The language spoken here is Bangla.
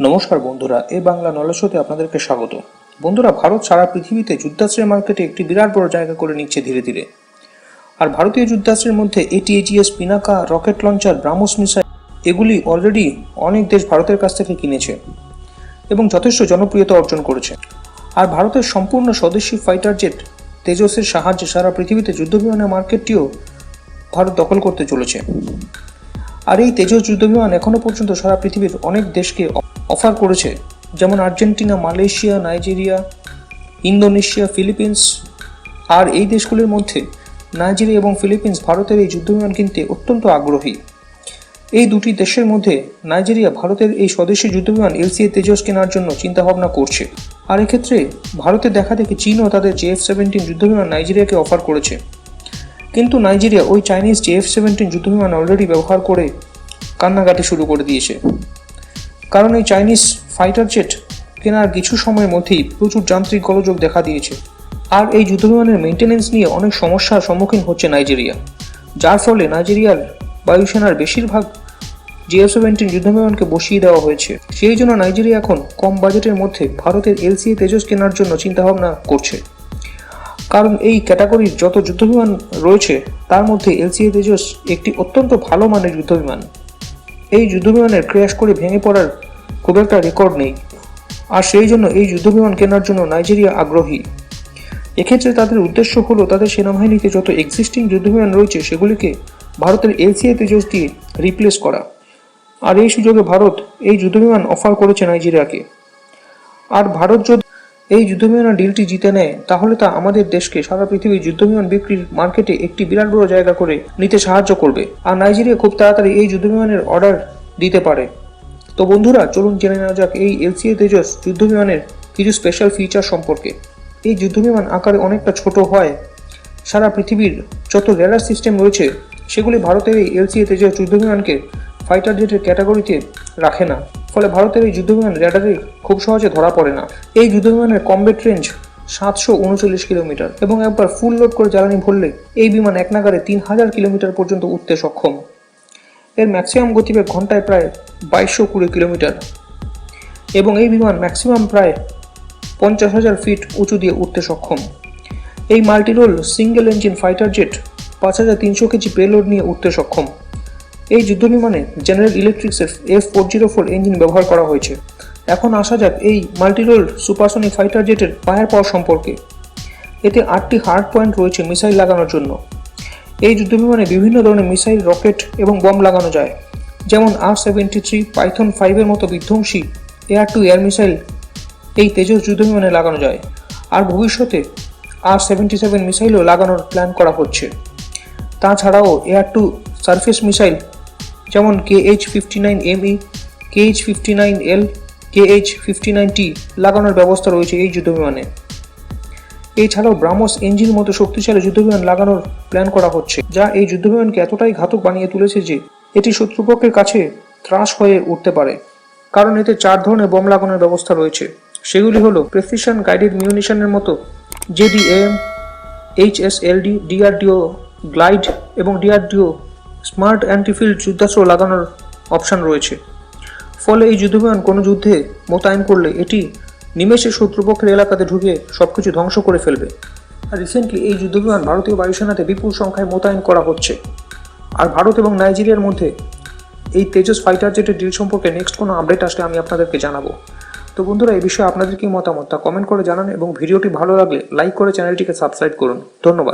নমস্কার বন্ধুরা, এ বাংলা নলেজতে আপনাদেরকে স্বাগত। বন্ধুরা, ভারত সারা পৃথিবীতে যুদ্ধাস্ত্রের মার্কেটে একটি বিরাট বড় জায়গা করে নিচ্ছে ধীরে ধীরে। আর ভারতীয় যুদ্ধাস্ত্রের মধ্যে ATAGS Pinaka rocket launcher BrahMos missile এগুলি অলরেডি অনেক দেশ ভারতের কাছ থেকে কিনেছে এবং যথেষ্ট জনপ্রিয়তা অর্জন করেছে। আর ভারতের সম্পূর্ণ স্বদেশী ফাইটার জেট তেজসের সাহায্যে সারা পৃথিবীতে যুদ্ধবিমানের মার্কেটটিও ভারত দখল করতে চলেছে। আর এই তেজস যুদ্ধবিমান এখনও পর্যন্ত সারা পৃথিবীর অনেক দেশকে অফার করেছে, যেমন Argentina, Malaysia, Nigeria, Indonesia, Philippines, আর এই দেশগুলির মধ্যে নাইজেরিয়া এবং ফিলিপিন্স ভারতের এই যুদ্ধবিমান কিনতে অত্যন্ত আগ্রহী। এই দুটি দেশের মধ্যে নাইজেরিয়া ভারতের এই স্বদেশী যুদ্ধবিমান এলসিএ তেজস কেনার জন্য চিন্তাভাবনা করছে। আর এক্ষেত্রে ভারতে দেখা দেখি চীনও তাদের জেএফ সেভেন্টিন যুদ্ধবিমান নাইজেরিয়াকে অফার করেছে। কিন্তু নাইজেরিয়া ওই চাইনিজ জেএফ সেভেন্টিন যুদ্ধবিমান অলরেডি ব্যবহার করে কান্নাকাটি শুরু করে দিয়েছে। কারণ এই চাইনিজ ফাইটার জেট কেনার কিছু সময়ের মধ্যেই প্রচুর যান্ত্রিক গোলযোগ দেখা দিয়েছে। আর এই যুদ্ধবিমানের মেনটেনেন্স নিয়ে অনেক সমস্যার সম্মুখীন হচ্ছে নাইজেরিয়া। যার ফলে নাইজেরিয়ার বায়ুসেনার বেশিরভাগ জিএফ সেভেন্টিন যুদ্ধবিমানকে বসিয়ে দেওয়া হয়েছে। সেই জন্য নাইজেরিয়া এখন কম বাজেটের মধ্যে ভারতের এলসিএ তেজস কেনার জন্য চিন্তাভাবনা করছে। কারণ এই ক্যাটাগরির যত যুদ্ধবিমান রয়েছে, তার মধ্যে এলসিএ তেজস একটি অত্যন্ত ভালো মানের যুদ্ধবিমান। এই যুদ্ধবিমানের ক্র্যাশ করে ভেঙে পড়ার খুব একটা রেকর্ড নেই। আর সেই জন্য এই যুদ্ধবিমান কেনার জন্য নাইজেরিয়া আগ্রহী। এক্ষেত্রে তাদের উদ্দেশ্য হলো তাদের সেনাবাহিনীতে যত এক্সিস্টিং যুদ্ধবিমান রয়েছে, সেগুলিকে ভারতের এলসিএ তেজস দিয়ে রিপ্লেস করা। আর এই সুযোগে ভারত এই যুদ্ধবিমান অফার করেছে নাইজেরিয়াকে। আর ভারত যদি এই যুদ্ধবিমানের ডিলটি জিতে নেয়, তাহলে তা আমাদের দেশকে সারা পৃথিবীর যুদ্ধবিমান বিক্রির মার্কেটে একটি বিরাট বড় জায়গা করে নিতে সাহায্য করবে। আর নাইজেরিয়া খুব তাড়াতাড়ি এই যুদ্ধবিমানের অর্ডার দিতে পারে। তো বন্ধুরা, চলুন জেনে নেওয়া যাক এই এলসিএ তেজস যুদ্ধবিমানের কিছু স্পেশাল ফিচার সম্পর্কে। এই যুদ্ধবিমান আকারে অনেকটা ছোট হয়। সারা পৃথিবীর যত রেডার সিস্টেম রয়েছে, সেগুলি ভারতের এই এলসিএ তেজস যুদ্ধবিমানকে ফাইটার জেটের ক্যাটাগরিতে রাখে না। ফলে ভারতের এই যুদ্ধবিমান রেডারে খুব সহজে ধরা পড়ে না। এই যুদ্ধবিমানের কমবেট রেঞ্জ সাতশো উনচল্লিশ কিলোমিটার এবং একবার ফুল লোড করে জ্বালানি ভরলে এই বিমান এক নাগারে তিন হাজার কিলোমিটার পর্যন্ত উঠতে সক্ষম। এর ম্যাক্সিমাম গতিবেগ ঘন্টায় প্রায় বাইশশো কুড়ি কিলোমিটার এবং এই বিমান ম্যাক্সিমাম প্রায় পঞ্চাশ হাজার ফিট উঁচু দিয়ে উঠতে সক্ষম। এই multirole single engine fighter jet পাঁচ হাজার তিনশো কেজি পেলোড নিয়ে উঠতে সক্ষম। এই যুদ্ধবিমানে general ইলেকট্রিক্সের F four zero four engine ব্যবহার করা হয়েছে। এখন আসা যাক এই মাল্টিরোল সুপারসনিক ফাইটার জেটের ফায়ার পাওয়ার সম্পর্কে। এতে আটটি হার্ড পয়েন্ট রয়েছে মিসাইল লাগানোর জন্য। এই যুদ্ধবিমানে বিভিন্ন ধরনের মিসাইল রকেট এবং বম লাগানো যায়। যেমন আর সেভেন্টি থ্রি পাইথন ফাইভের মতো বিধ্বংসী এয়ার টু এয়ার মিসাইল এই তেজস যুদ্ধবিমানে লাগানো যায়। আর ভবিষ্যতে আর সেভেন্টি সেভেন মিসাইলও লাগানোর প্ল্যান করা হচ্ছে। তাছাড়াও এয়ার টু সারফেস মিসাইল যেমন K H fifty nine ME K H fifty nine L K H fifty nine T লাগানোর ব্যবস্থা রয়েছে এই যুদ্ধবিমানে। এছাড়াও ব্রাহ্মস ইঞ্জিন মতো শক্তিশালী যুদ্ধবিমান লাগানোর প্ল্যান করা হচ্ছে, যা এই যুদ্ধবিমানকে এতটাই ঘাতক বানিয়ে তুলেছে যে এটি শত্রুপক্ষের কাছে ত্রাস হয়ে উঠতে পারে, কারণ এতে চার ধরনের বোম লাগানোর ব্যবস্থা রয়েছে। সেগুলি হলো প্রেসিশন গাইডেড মিউনিশনের মতো JDM H S HSLD DRDO glide এবং ডিআরডিও স্মার্ট অ্যান্টিফিল্ড যুদ্ধাস্ত্র লাগানোর অপশন রয়েছে। ফলে এই যুদ্ধবিমান কোনো যুদ্ধে মোতায়েন করলে এটি নিমেষে শত্রুপক্ষের এলাকাতে ঢুকে সবকিছু ধ্বংস করে ফেলবে। আর রিসেন্টলি এই যুদ্ধবিমান ভারতীয় বায়ুসেনাতে বিপুল সংখ্যায় মোতায়েন করা হচ্ছে। আর ভারত এবং নাইজেরিয়ার মধ্যে এই তেজস ফাইটার জেটের ডিল সম্পর্কে নেক্সট কোনো আপডেট আসলে আমি আপনাদেরকে জানাব। তো বন্ধুরা, এই বিষয়ে আপনাদের কি মতামত তা কমেন্ট করে জানান এবং ভিডিওটি ভালো লাগলে লাইক করে চ্যানেলটিকে সাবস্ক্রাইব করুন। ধন্যবাদ।